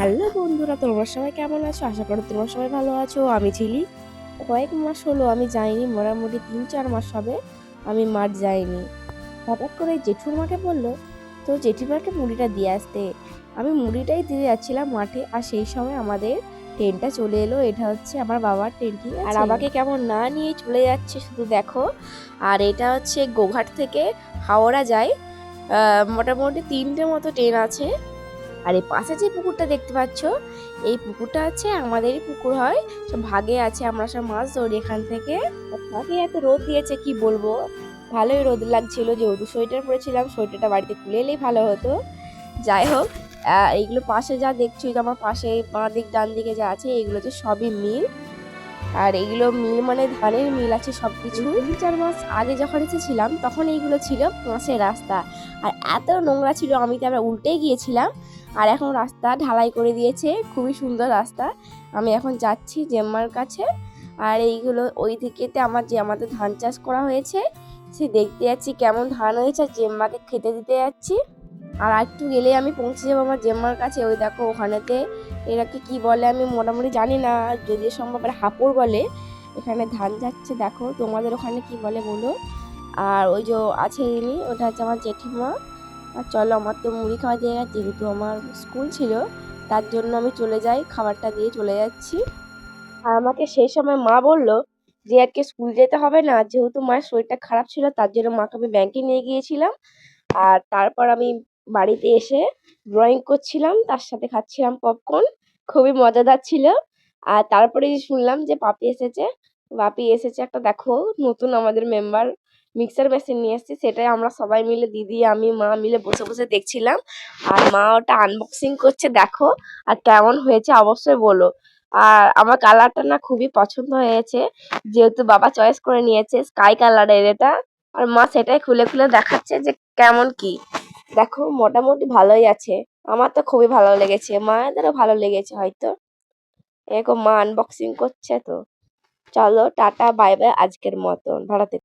Hello বন্ধুরা তোমরা সবাই কেমন আছো? আশা করি তোমরা সবাই ভালো আছো। আমি ছিলি কয়েক মাস হলো আমি যাইনি মোটামুটি তিন চার মাস হবে আমি মাঠ যাইনি। হঠাৎ করে জেঠুর মাকে বলল তো জেঠিমাকে মুড়িটা দিয়ে আসতে। আমি মুড়িটাই দিয়ে যাচ্ছিলাম মাঠে আর সেই সময় আমাদের ট্রেনটা চলে এলো। এটা হচ্ছে আমার বাবার ট্রেনটি আর আমাকে কেমন না নিয়ে চলে যাচ্ছে শুধু দেখো। আর এটা হচ্ছে গোঘাট থেকে হাওড়া যায় মোটামুটি তিনটে মতো ট্রেন আছে। আর এই পাশে যে পুকুরটা দেখতে পাচ্ছ, এই পুকুরটা আছে, আমাদেরই পুকুর হয়। সব ভাগে আছে, আমরা সব মাছ ধরি এখান থেকে। ভাগে এত রোদ দিয়েছে, কি বলব? ভালোই রোদ লাগছিল, যেহেতু সোয়েটার পরেছিলাম, সোয়েটারটা বাড়িতে খুলে এলেই ভালো হতো। যাই হোক এইগুলো পাশে যা দেখছ আমার পাশে বাঁ দিক ডান দিকে যা আছে এগুলো হচ্ছে সবই মিল। আর এগুলো মিল মানে ধানের মিল আছে সব কিছু তিন চার মাস আগে যখন এসেছিলাম, তখন এইগুলো ছিল পাঁচের রাস্তা। আর এত নোংরা ছিল, আমি তো আমরা উল্টে গিয়েছিলাম। আর এখন রাস্তা ঢালাই করে দিয়েছে, খুবই সুন্দর রাস্তা। আমি এখন যাচ্ছি জেম্মার কাছে। আর এইগুলো ওই থেকেতে আমার যে আমাদের ধান চাষ করা হয়েছে, সে দেখতে যাচ্ছি কেমন ধান হয়েছে, আর জেম্মাকে খেতে দিতে যাচ্ছি। আর একটু গেলে আমি পৌঁছে যাব আমার জেম্মার কাছে। ওই দেখো ওখানেতে এরাকে কি বলে আমি মোটামুটি জানি না। যদি সম্ভব হাঁপড় বলে। এখানে ধান যাচ্ছে, দেখো তোমাদের ওখানে কি বলে বলো। আর ওই যে আছে ইনি, ওটা হচ্ছে আমার জেঠিমা। আর চলো, আমার তো মুড়ি খাওয়া জায়গা যেহেতু আমার স্কুল ছিল, তার জন্য আমি চলে যাই, খাবারটা দিয়ে চলে যাচ্ছি। আর আমাকে সেই সময় মা বলল যে, আজকে স্কুল যেতে হবে না, যেহেতু মায়ের শরীরটা খারাপ ছিল, তার জন্য মাকে আমি ব্যাংকে নিয়ে গিয়েছিলাম। আর তারপর আমি বাড়িতে এসে ড্রয়িং করছিলাম, তার সাথে খাচ্ছিলাম পপকর্ন খুবই মজাদার ছিল। আর তারপরে শুনলাম যে, পাপি এসেছে পাপি এসেছে একটা দেখো, নতুন আমাদের মেম্বার মিক্সার মেশিন নিয়ে এসেছি, সেটাই আমরা সবাই মিলে দিদি, আমি, মা মিলে বসে বসে দেখছিলাম। আর মা ওটা আনবক্সিং করছে, দেখো, আর কেমন হয়েছে অবশ্যই বলো। আর আমার কালারটা না খুবই পছন্দ হয়েছে, যেহেতু বাবা চয়েস করে নিয়েছে স্কাই কালারের এটা। আর মা সেটাই খুলে খুলে দেখাচ্ছে যে কেমন কি। দেখো, মোটামুটি ভালোই আছে। আমার তো খুবই ভালো লেগেছে, মায়েদেরও ভালো লেগেছে হয়তো। এরকম মা আনবক্সিং করছে তো। চলো টাটা বাই বাই আজকের মতন। ভাড়াতে